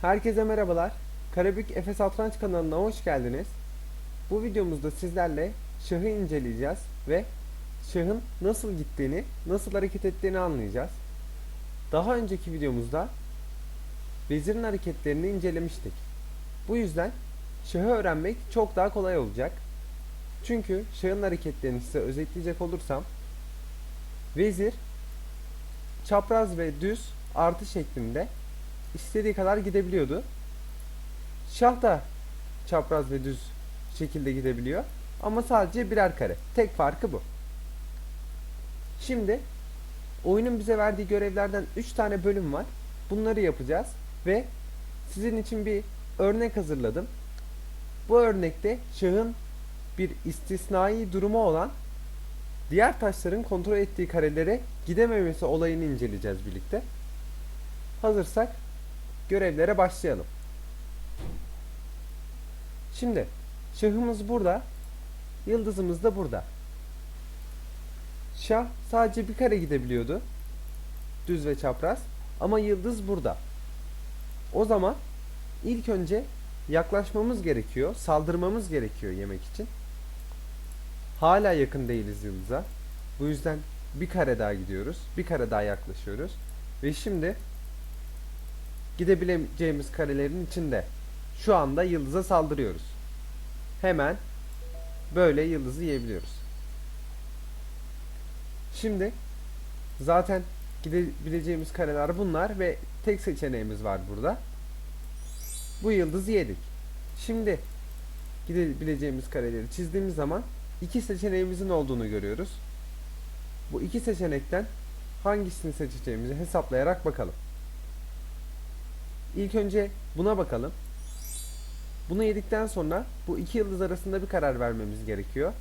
Herkese merhabalar. Karabük Efes Satranç kanalına hoş geldiniz. Bu videomuzda sizlerle şahı inceleyeceğiz ve şahın nasıl gittiğini, nasıl hareket ettiğini anlayacağız. Daha önceki videomuzda vezirin hareketlerini incelemiştik. Bu yüzden şahı öğrenmek çok daha kolay olacak. Çünkü şahın hareketlerini size özetleyecek olursam vezir çapraz ve düz artı şeklinde istediği kadar gidebiliyordu. Şah da çapraz ve düz şekilde gidebiliyor. Ama sadece birer kare. Tek farkı bu. Şimdi oyunun bize verdiği görevlerden 3 tane bölüm var. Bunları yapacağız ve sizin için bir örnek hazırladım. Bu örnekte şahın bir istisnai durumu olan diğer taşların kontrol ettiği karelere gidememesi olayını inceleyeceğiz birlikte. Hazırsak görevlere başlayalım. Şimdi şahımız burada, yıldızımız da burada. Şah sadece bir kare gidebiliyordu. Düz ve çapraz. Ama yıldız burada. O zaman ilk önce yaklaşmamız gerekiyor, saldırmamız gerekiyor yemek için. Hala yakın değiliz yıldıza. Bu yüzden bir kare daha gidiyoruz. Bir kare daha yaklaşıyoruz. Ve şimdi gidebileceğimiz karelerin içinde şu anda yıldıza saldırıyoruz. Hemen böyle yıldızı yiyebiliyoruz. Şimdi zaten gidebileceğimiz kareler bunlar ve tek seçeneğimiz var burada. Bu yıldızı yedik. Şimdi gidebileceğimiz kareleri çizdiğimiz zaman iki seçeneğimizin olduğunu görüyoruz. Bu iki seçenekten hangisini seçeceğimizi hesaplayarak bakalım. İlk önce buna bakalım. Bunu yedikten sonra bu iki yıldız arasında bir karar vermemiz gerekiyor.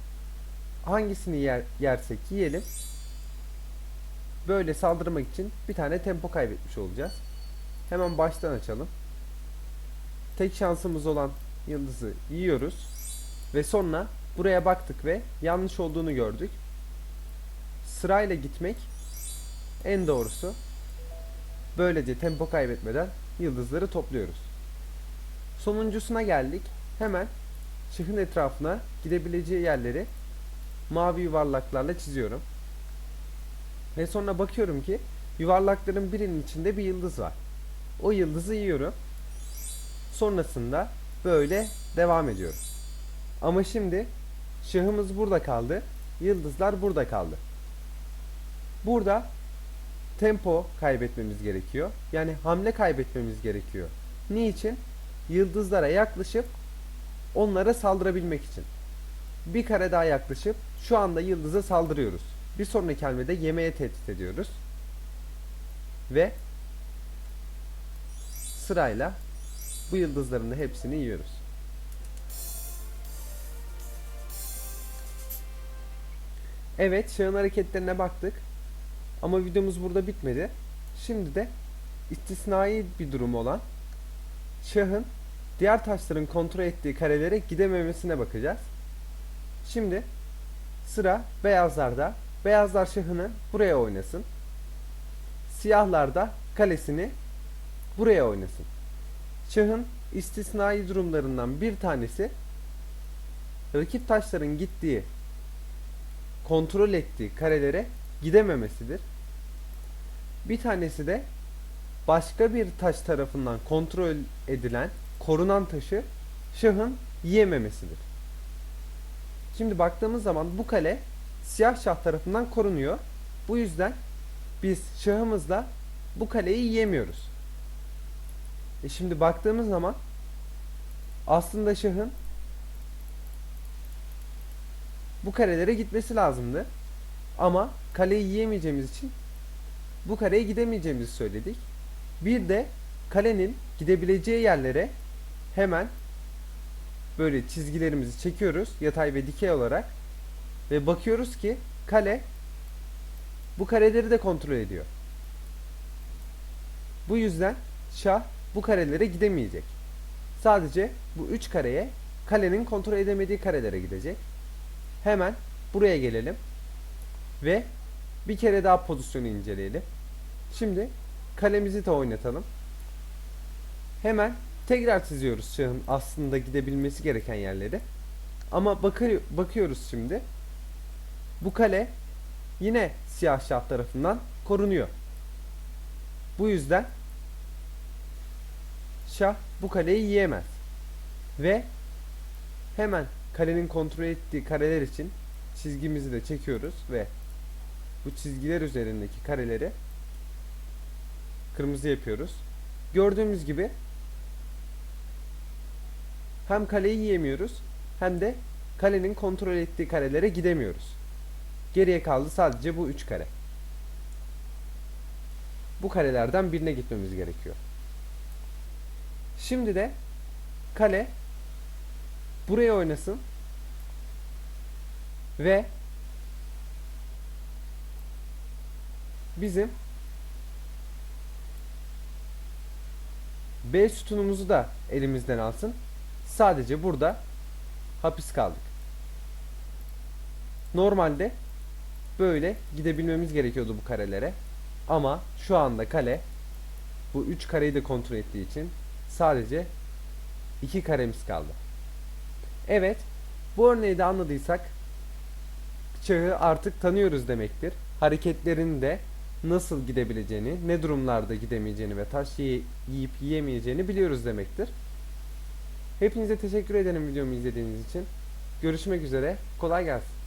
Hangisini yer, yersek yiyelim. Böyle saldırmak için bir tane tempo kaybetmiş olacağız. Hemen baştan açalım. Tek şansımız olan yıldızı yiyoruz. Ve sonra buraya baktık ve yanlış olduğunu gördük. Sırayla gitmek en doğrusu. Böylece tempo kaybetmeden yıldızları topluyoruz. Sonuncusuna geldik. Hemen şıkın etrafına gidebileceği yerleri mavi yuvarlaklarla çiziyorum. Ve sonra bakıyorum ki yuvarlakların birinin içinde bir yıldız var. O yıldızı yiyorum. Sonrasında böyle devam ediyorum. Ama şimdi şahımız burada kaldı. Yıldızlar burada kaldı. Burada tempo kaybetmemiz gerekiyor. Yani hamle kaybetmemiz gerekiyor. Niçin? Yıldızlara yaklaşıp onlara saldırabilmek için. Bir kare daha yaklaşıp şu anda yıldıza saldırıyoruz. Bir sonraki hamlede yemeğe tehdit ediyoruz. Ve sırayla bu yıldızların hepsini yiyoruz. Evet, şahın hareketlerine baktık. Ama videomuz burada bitmedi. Şimdi de istisnai bir durum olan şahın diğer taşların kontrol ettiği karelere gidememesine bakacağız. Şimdi sıra beyazlarda. Beyazlar şahını buraya oynasın. Siyahlar da kalesini buraya oynasın. Şahın istisnai durumlarından bir tanesi rakip taşların gittiği kontrol ettiği karelere gidememesidir. Bir tanesi de başka bir taş tarafından kontrol edilen korunan taşı şahın yiyememesidir. Şimdi baktığımız zaman bu kale siyah şah tarafından korunuyor. Bu yüzden biz şahımızla bu kaleyi yiyemiyoruz. E şimdi baktığımız zaman aslında şahın bu karelere gitmesi lazımdı. Ama kaleyi yiyemeyeceğimiz için bu kareye gidemeyeceğimizi söyledik. Bir de kalenin gidebileceği yerlere hemen böyle çizgilerimizi çekiyoruz yatay ve dikey olarak ve bakıyoruz ki kale bu kareleri de kontrol ediyor. Bu yüzden şah bu karelere gidemeyecek. Sadece bu üç kareye kalenin kontrol edemediği karelere gidecek. Hemen buraya gelelim. Ve bir kere daha pozisyonu inceleyelim. Şimdi kalemizi de oynatalım. hemen tekrar çiziyoruz şahın aslında gidebilmesi gereken yerleri. Ama bakıyor, bakıyoruz şimdi. Bu kale yine siyah şah tarafından korunuyor. Bu yüzden şah bu kaleyi yiyemez. Ve hemen kalenin kontrol ettiği kareler için çizgimizi de çekiyoruz ve bu çizgiler üzerindeki kareleri kırmızı yapıyoruz. Gördüğümüz gibi hem kaleyi yiyemiyoruz hem de kalenin kontrol ettiği karelere gidemiyoruz. Geriye kaldı sadece bu üç kare. Bu karelerden birine gitmemiz gerekiyor. Şimdi de kale buraya oynasın ve bizim B sütunumuzu da elimizden alsın. Sadece burada hapis kaldık. Normalde böyle gidebilmemiz gerekiyordu bu karelere. Ama şu anda kale bu 3 kareyi de kontrol ettiği için sadece 2 karemiz kaldı. Evet, bu örneği de anladıysak çağı artık tanıyoruz demektir. Hareketlerini de nasıl gidebileceğini, ne durumlarda gidemeyeceğini ve taş yiyip yiyemeyeceğini biliyoruz demektir. Hepinize teşekkür ederim videomu izlediğiniz için. Görüşmek üzere. Kolay gelsin.